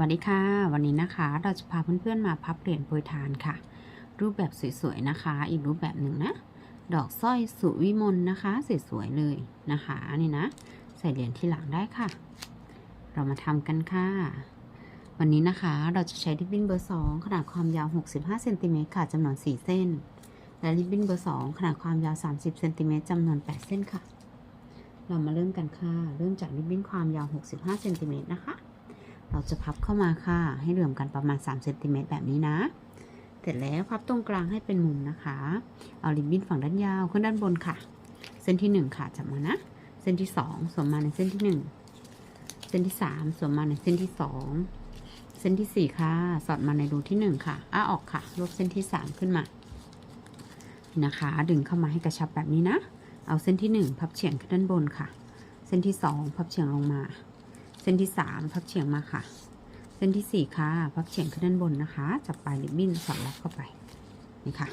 วัสดีค่ะ วันนี้นะคะ เราจะพาเพื่อนๆมาพับเหรียญโปรยทานค่ะ รูปแบบสวยๆนะคะ อีกรูปแบบหนึ่งนะ ดอกสร้อยสุวิมลนะคะสวยๆเลยนะคะนี่นะ ใส่เหรียญที่หลังได้ค่ะ เรามาทำกันค่ะ วันนี้นะคะเราจะใช้ริบบิ้นเบอร์2ขนาดความยาว 65เซนติเมตรค่ะจำนวน 4 เส้น และริบบิ้นเบอร์2ขนาดความยาว 30เซนติเมตรจำนวน 8 เส้นค่ะ เรามาเริ่มกันค่ะ เริ่มจากริบบิ้นความยาว 65เซนติเมตรนะคะ เราจะพับเข้ามาค่ะ ให้เหลื่อมกันประมาณ3เซนติเมตรแบบนี้นะ เสร็จแล้วพับตรงกลางให้เป็นมุมนะคะ เอาริบบิ้นฝั่งด้านยาวขึ้นด้านบนค่ะ เส้นที่ 1 ค่ะจับมานะ เส้นที่ 2 สวมมาในเส้นที่ 1 เส้นที่ 3 สวมมาในเส้นที่ 2 เส้นที่ 4 ค่ะ สอดมาในรูที่ 1 ค่ะอ้าออกค่ะลบเส้นที่ 3 ขึ้นมา นะคะ ดึงเข้ามาให้กระชับแบบนี้นะ เอาเส้นที่ 1 พับเฉียงขึ้นด้านบนค่ะ เส้นที่ 2 พับเฉียงลงมา ส้นที่3พับเฉียงมาค่ะ เส้นที่4ค่ะ พับเฉียงขึ้นด้านบนนะคะ จับปลายริบบิ้นสอดรับเข้าไปนี่ค่ะ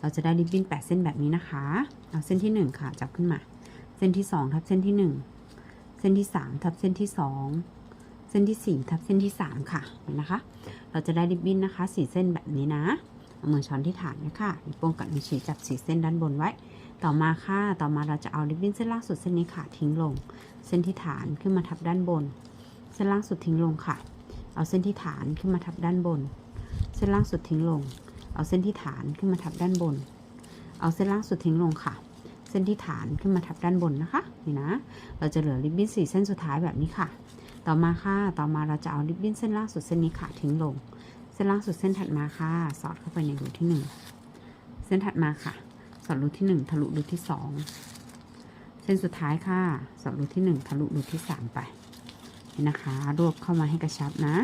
เราจะได้ริบบิ้น8เส้นแบบนี้นะคะ เอาเส้นที่1ค่ะ จับขึ้นมา เส้นที่2ทับเส้นที่1เส้นที่3ทับเส้นที่2เส้นที่4ทับเส้นที่3ค่ะเห็นนะคะ เราจะได้ริบบิ้นนะคะ4เส้นแบบนี้นะเอามือช้อนที่ฐานนะคะนิ้วโป้งกับนิ้วชี้จับ4เส้นด้านบนไว้ ต่อมาค่ะ ต่อมาเราจะเอาริบบิ้นเส้นล่างสุดเส้นนี้ค่ะทิ้งลง เส้นที่ฐานขึ้นมาทับด้านบน เส้นล่างสุดทิ้งลงค่ะ เอาเส้นที่ฐานขึ้นมาทับด้านบน เส้นล่างสุดทิ้งลง เอาเส้นที่ฐานขึ้นมาทับด้านบน เอาเส้นล่างสุดทิ้งลงค่ะ เส้นที่ฐานขึ้นมาทับด้านบนนะคะนี่นะ เราจะเหลือริบบิ้นสี่เส้นสุดท้ายแบบนี้ค่ะ ต่อมาค่ะ ต่อมาเราจะเอาริบบิ้นเส้นล่างสุดเส้นนี้ค่ะทิ้งลง เส้นล่างสุดเส้นถัดมาค่ะ สอดเข้าไปในรูที่หนึ่งเส้นถัดมาค่ะ สอดรูที่หนึ่งทะลุรูที่สองเส้นสุดท้ายค่ะ สอดรูที่หนึ่งทะลุรูที่สามไป นะคะ รวบเข้ามาให้กระชับนะ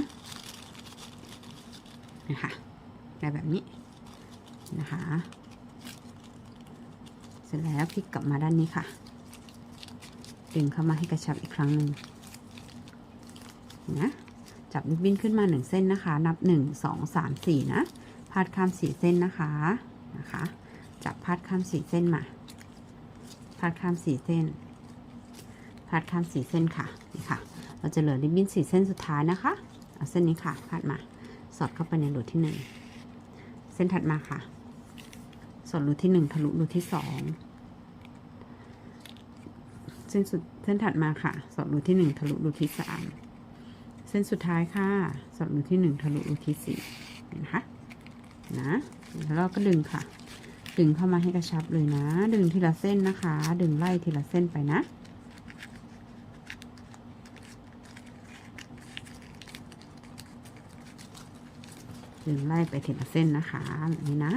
นะคะได้แบบนี้นะคะ เสร็จแล้วพลิกกลับมาด้านนี้ค่ะ ดึงเข้ามาให้กระชับอีกครั้งหนึ่งนะจับริบบิ้นขึ้นมาหนึ่งเส้นนะคะ นับหนึ่งสองสามสี่นะพาดข้ามสี่เส้นนะคะนะคะ จับพาดข้ามสี่เส้นมาพาดข้ามสี่เส้นพาดข้ามสี่เส้นค่ะ เราจะเหลือริบบิ้นสี่เส้นสุดท้ายนะคะเอาเส้นนี้ค่ะพาดมา สอดเข้าไปในรูที่หนึ่งเส้นถัดมาค่ะ สอดรูที่หนึ่งทะลุรูที่สองเส้นสุดเส้นถัดมาค่ะ สอดรูที่หนึ่งทะลุรูที่สามเส้นสุดท้ายค่ะ สอดรูที่หนึ่งทะลุรูที่สี่นะคะนะแล้วเราก็ดึงค่ะ ดึงเข้ามาให้กระชับเลยนะ ดึงทีละเส้นนะคะ ดึงไล่ทีละเส้นไปนะ ดึงไล่ไปทีละเส้นนะคะแบบนี้นะ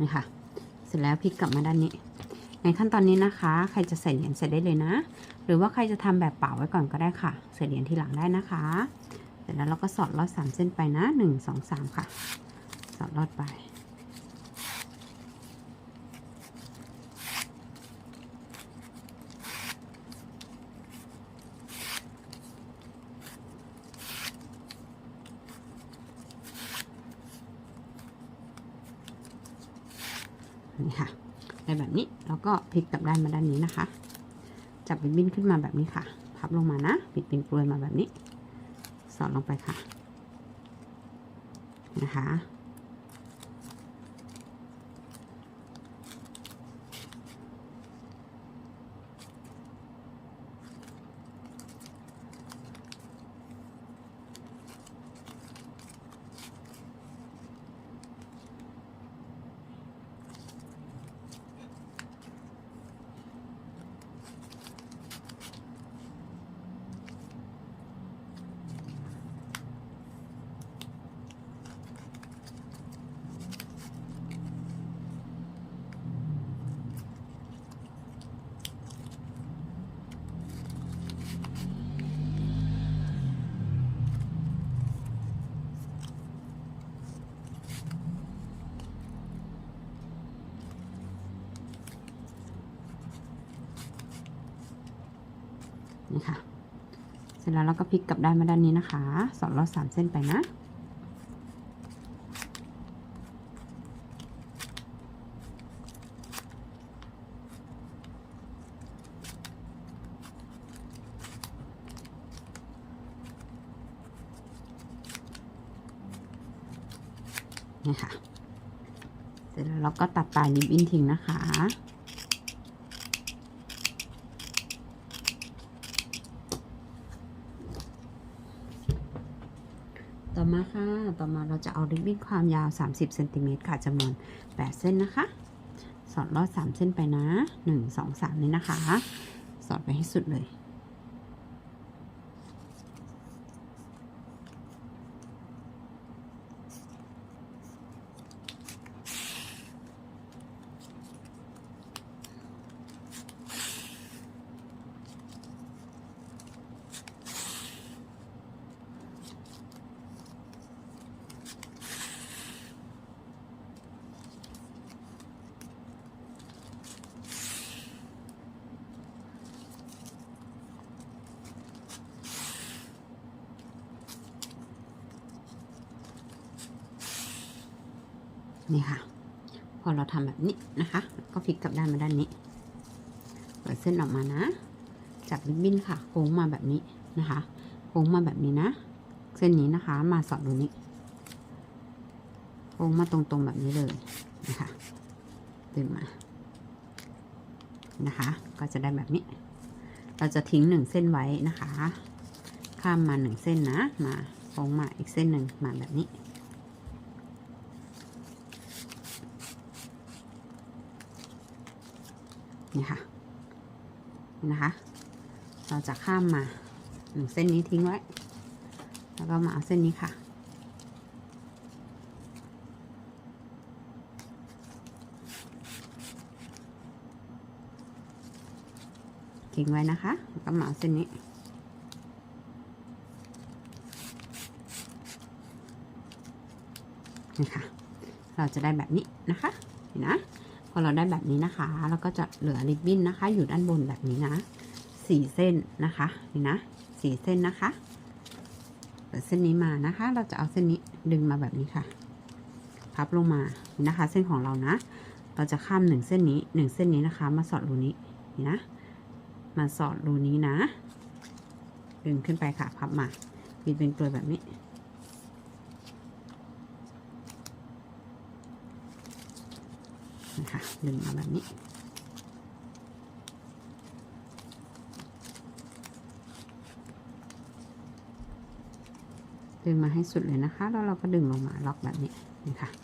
นี่ค่ะ เสร็จแล้วพลิกกลับมาด้านนี้ ในขั้นตอนนี้นะคะ ใครจะใส่เหรียญใส่ได้เลยนะ หรือว่าใครจะทำแบบเป่าไว้ก่อนก็ได้ค่ะ ใส่เหรียญทีหลังได้นะคะ เสร็จแล้วเราก็สอดลอดสามเส้นไปนะหนึ่งสองสามค่ะ สอดลอดไป นี่ค่ะได้แบบนี้แล้วก็พลิกกลับด้านมาด้านนี้นะคะ จับบินบินขึ้นมาแบบนี้ค่ะ พับลงมานะปิดปินกลวยมาแบบนี้ สอดลงไปค่ะนะคะ นี่ค่ะ เสร็จแล้วเราก็พลิกกลับด้านมาด้านนี้นะคะสอดรอดสามเส้นไปนะนี่ค่ะ เสร็จแล้วเราก็ตัดปลายริบบิ้นทิ้งนะคะ ต่อมาค่ะ ต่อมาเราจะเอาริบบิ้นความยาว 30เซนติเมตรค่ะจำนวน 8 เส้นนะคะ สอดลอด 3 เส้นไปนะ 1 2 3 นี่นะคะ สอดไปให้สุดเลย นี่ค่ะ พอเราทำแบบนี้นะคะ ก็พลิกกลับด้านมาด้านนี้ เปิดเส้นออกมานะ จับริบบิ้นค่ะ โค้งมาแบบนี้นะคะ โค้งมาแบบนี้นะ เส้นนี้นะคะ มาสอดดูนี้ โค้งมาตรงๆแบบนี้เลยนะคะดึงมา นะคะ ก็จะได้แบบนี้ เราจะทิ้งหนึ่งเส้นไว้นะคะ ข้ามมาหนึ่งเส้นนะ มาโค้งมาอีกเส้นหนึ่งมาแบบนี้ นี่ค่ะนะคะ เราจะข้ามมาหนึ่งเส้นนี้ทิ้งไว้ แล้วก็มาเอาเส้นนี้ค่ะ ทิ้งไว้นะคะ แล้วก็มาเอาเส้นนี้นี่ค่ะ เราจะได้แบบนี้นะคะเห็นนะ พอเราได้แบบนี้นะคะเราก็จะเหลือริบบิ้นนะคะ อยู่ด้านบนแบบนี้นะสี่เส้นนะคะนี่นะสี่เส้นนะคะเปิดเส้นนี้มานะคะ เราจะเอาเส้นนี้ดึงมาแบบนี้ค่ะพับลงมานี่นะคะ เส้นของเรานะ เราจะข้ามหนึ่งเส้นนี้หนึ่งเส้นนี้นะคะ มาสอดรูนี้นี่นะมาสอดรูนี้นะ ดึงขึ้นไปค่ะพับมาบิดเป็นกลวยแบบนี้ นะ คะดึงมาแบบนี้ ดึงมาให้สุดเลยนะคะ แล้วเราก็ดึงลงมาล็อกแบบนี้นี่ค่ะ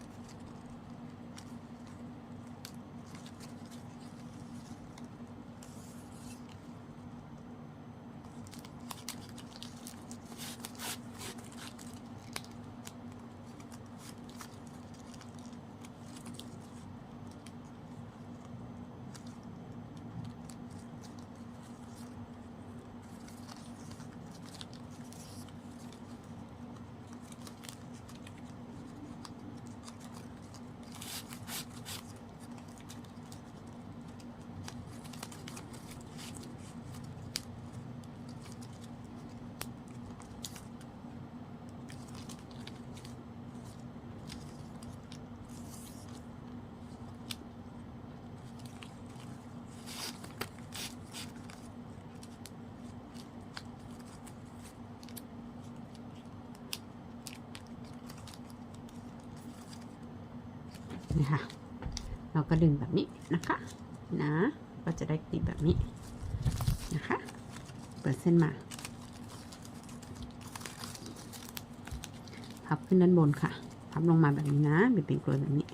นี่ค่ะ เราก็ดึงแบบนี้นะคะ นะ ก็จะได้กลีบแบบนี้นะคะ เปิดเส้นมาพับขึ้นด้านบนค่ะพับลงมาแบบนี้นะบิดเป็นกลวยแบบนี้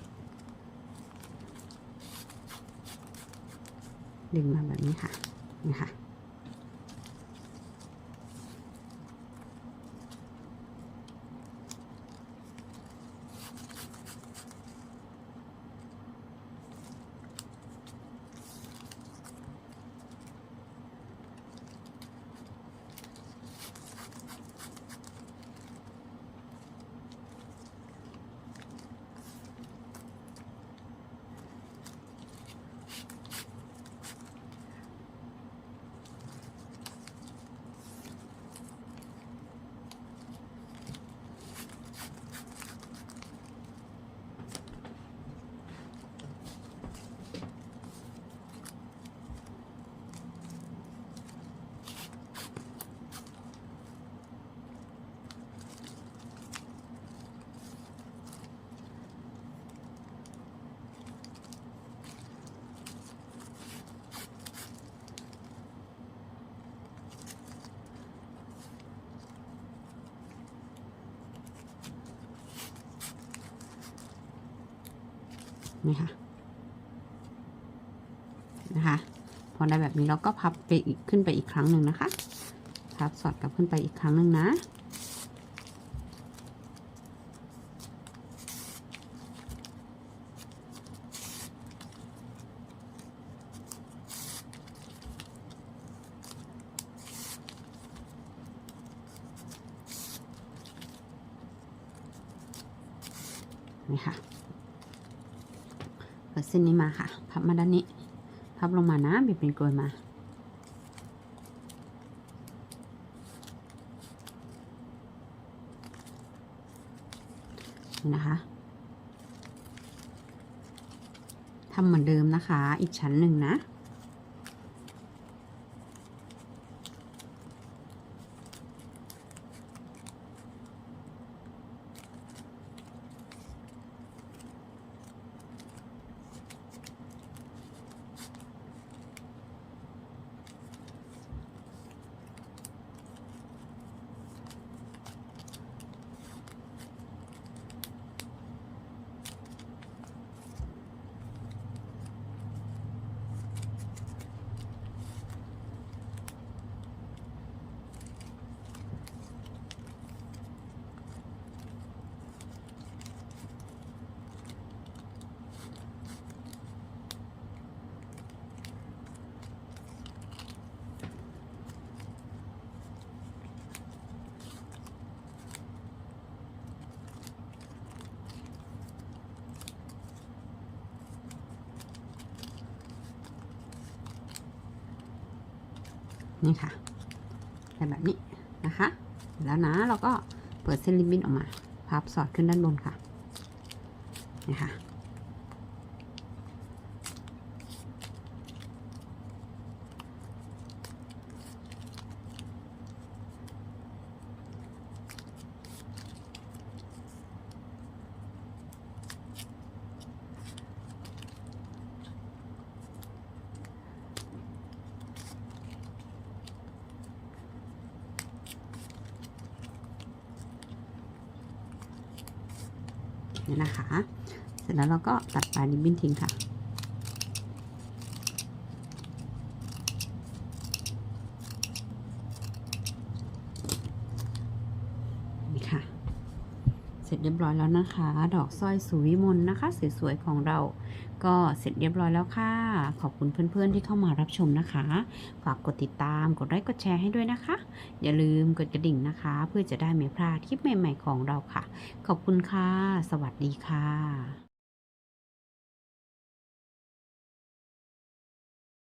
ดึงมาแบบนี้ค่ะนี่ค่ะ นี่ค่ะนะคะ พอได้แบบนี้เราก็พับไปอีกขึ้นไปอีกครั้งหนึ่งนะคะ พับสอดกลับขึ้นไปอีกครั้งหนึ่งนะ นี่ค่ะเปิ ดเส้นนี้มาค่ะ พับมาด้านนี้ พับลงมานะบีบเป็นกลวยมานี่นะคะทำเหมือนเดิมนะคะ อีกชั้นหนึ่งนะ นี่ค่ะแต่แบบนี้นะคะ แล้วนะเราก็เปิดเส้นริบบิ้นออกมา พับสอดขึ้นด้านบนค่ะนี่ค่ะ นี่นะคะ เสร็จแล้วเราก็ตัดปลายริบบิ้นทิ้งค่ะ นี่ค่ะ เสร็จเรียบร้อยแล้วนะคะ ดอกสร้อยสุวิมลนะคะ สวยๆของเรา ก็เสร็จเรียบร้อยแล้วค่ะ ขอบคุณเพื่อนๆที่เข้ามารับชมนะคะ ฝากกดติดตาม กดไลค์ กดแชร์ให้ด้วยนะคะ อย่าลืมกดกระดิ่งนะคะ เพื่อจะได้ไม่พลาดคลิปใหม่ๆของเราค่ะ ขอบคุณค่ะ สวัสดีค่ะ